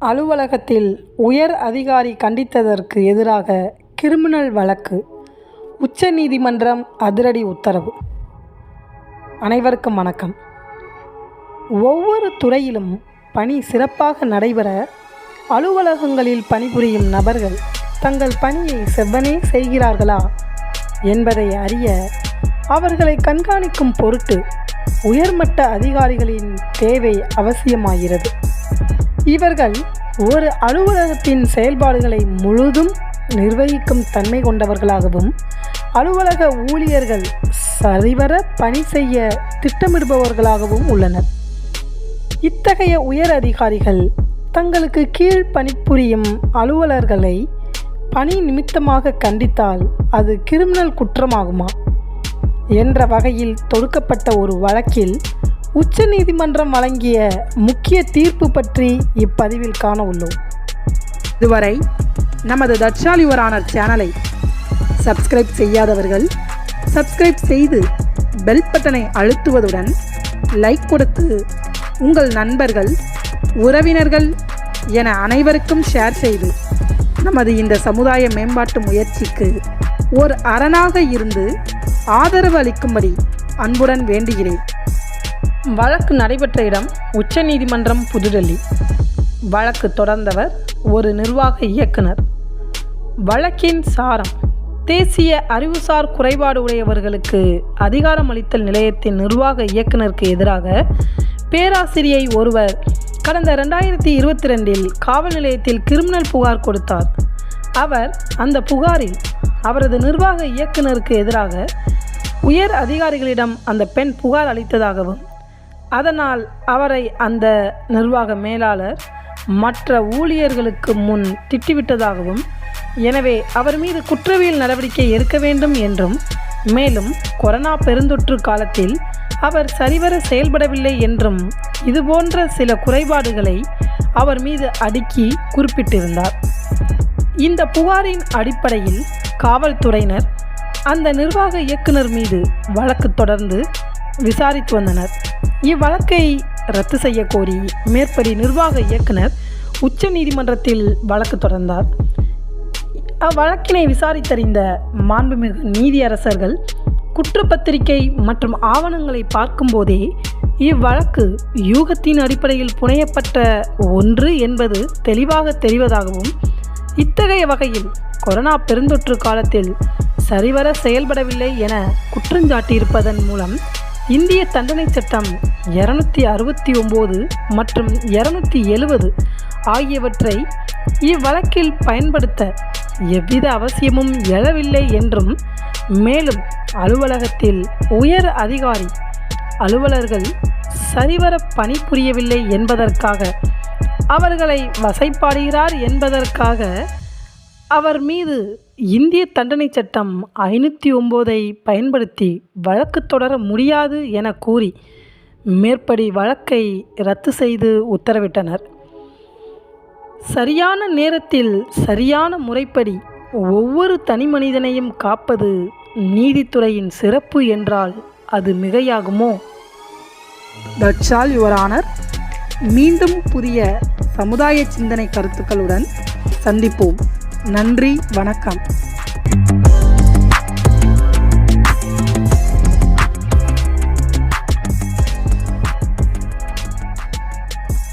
அலுவலகத்தில் உயர் அதிகாரி கண்டித்ததற்கு எதிராக கிரிமினல் வழக்கு. உச்சநீதிமன்றம் அதிரடி உத்தரவு. அனைவருக்கும் வணக்கம். ஒவ்வொரு துறையிலும் பணி சிறப்பாக நடைபெற அலுவலகங்களில் பணிபுரியும் நபர்கள் தங்கள் பணியை செவ்வனே செய்கிறார்களா என்பதை அறிய அவர்களை கண்காணிக்கும் பொருட்டு உயர்மட்ட அதிகாரிகளின் தேவை அவசியமாகிறது. இவர்கள் ஒரு அலுவலகத்தின் செயல்பாடுகளை முழுதும் நிர்வகிக்கும் தன்மை கொண்டவர்களாகவும் அலுவலக ஊழியர்கள் சரிவர பணி செய்ய திட்டமிடுபவர்களாகவும் உள்ளனர். இத்தகைய உயர் அதிகாரிகள் தங்களுக்கு கீழ் பணிபுரியும் அலுவலர்களை பணி நிமித்தமாக கண்டித்தால் அது கிரிமினல் குற்றமாகுமா? என்ற வகையில் தொடுக்கப்பட்ட ஒரு வழக்கில் உச்சநீதிமன்றம் வழங்கிய முக்கிய தீர்ப்பு பற்றி இப்பதிவில் காண உள்ளோம் இதுவரை நமது தட்சால் யுவர் சேனலை சப்ஸ்கிரைப் செய்யாதவர்கள் சப்ஸ்கிரைப் செய்து பெல் பட்டனை அழுத்துவதுடன் லைக் கொடுத்து உங்கள் நண்பர்கள் உறவினர்கள் என அனைவருக்கும் ஷேர் செய்து நமது இந்த சமுதாய மேம்பாட்டு முயற்சிக்கு ஒரு அரணாக இருந்து ஆதரவு அளிக்கும்படி அன்புடன் வேண்டுகிறேன். வழக்கு நடைபெற்ற இடம் உச்சநீதிமன்றம் புதுடெல்லி. வழக்கு தொடர்ந்தவர் ஒரு நிர்வாக இயக்குனர். வழக்கின் சாரம் தேசிய அறிவுசார் குறைபாடு உடையவர்களுக்கு அதிகாரமளித்தல் நிலையத்தின் நிர்வாக இயக்குனருக்கு எதிராக பேராசிரியை ஒருவர் கடந்த ரெண்டாயிரத்தி இருபத்தி ரெண்டில் காவல் நிலையத்தில் கிரிமினல் புகார் கொடுத்தார். அவர் அந்த புகாரில் அவரது நிர்வாக இயக்குனருக்கு எதிராக உயர் அதிகாரிகளிடம் அந்த பெண் புகார் அளித்ததாகவும் அதனால் அவரை அந்த நிர்வாக மேலாளர் மற்ற ஊழியர்களுக்கு முன் திட்டிவிட்டதாகவும் எனவே அவர் மீது குற்றவியல் நடவடிக்கை எடுக்க வேண்டும் என்றும் மேலும் கொரோனா பெருந்தொற்று காலத்தில் அவர் சரிவர செயல்படவில்லை என்றும் இதுபோன்ற சில குறைபாடுகளை அவர் மீது அடுக்கி குறிப்பிட்டிருந்தார். இந்த புகாரின் அடிப்படையில் காவல்துறையினர் அந்த நிர்வாக இயக்குனர் மீது வழக்கு தொடர்ந்து விசாரித்து வந்தனர். இவ்வழக்கை ரத்து செய்ய கோரி மேற்படி நிர்வாக இயக்குனர் உச்ச நீதிமன்றத்தில் வழக்கு தொடர்ந்தார். அவ்வழக்கினை விசாரித்தறிந்த மாண்புமிகு நீதியரசர்கள் குற்றப்பத்திரிகை மற்றும் ஆவணங்களை பார்க்கும்போதே இவ்வழக்கு யூகத்தின் அடிப்படையில் புனையப்பட்ட ஒன்று என்பது தெளிவாக தெரிவதாகவும் இத்தகைய வகையில் கொரோனா பெருந்தொற்று காலத்தில் சரிவர செயல்படவில்லை என குற்றஞ்சாட்டியிருப்பதன் மூலம் இந்திய தண்டனை சட்டம் இருநூத்தி அறுபத்தி ஒம்பது மற்றும் இருநூத்தி எழுவது ஆகியவற்றை இவ்வழக்கில் பயன்படுத்த எவ்வித அவசியமும் எழவில்லை என்றும் மேலும் அலுவலகத்தில் உயர் அதிகாரி அலுவலர்கள் சரிவர பணிபுரியவில்லை என்பதற்காக அவர்களை வசைப்பாடுகிறார் என்பதற்காக அவர் மீது இந்திய தண்டனை சட்டம் ஐநூற்றி ஒம்போதை பயன்படுத்தி வழக்கு தொடர முடியாது என கூறி மேற்படி வழக்கை ரத்து செய்து உத்தரவிட்டனர். சரியான நேரத்தில் சரியான முறைப்படி ஒவ்வொரு தனி மனிதனையும் காப்பது நீதித்துறையின் சிறப்பு என்றால் அது மிகையாகுமோ? தட்சால் யுவர் ஆனர் மீண்டும் புதிய சமுதாய சிந்தனை கருத்துக்களுடன் சந்திப்போம். நன்றி வணக்கம்.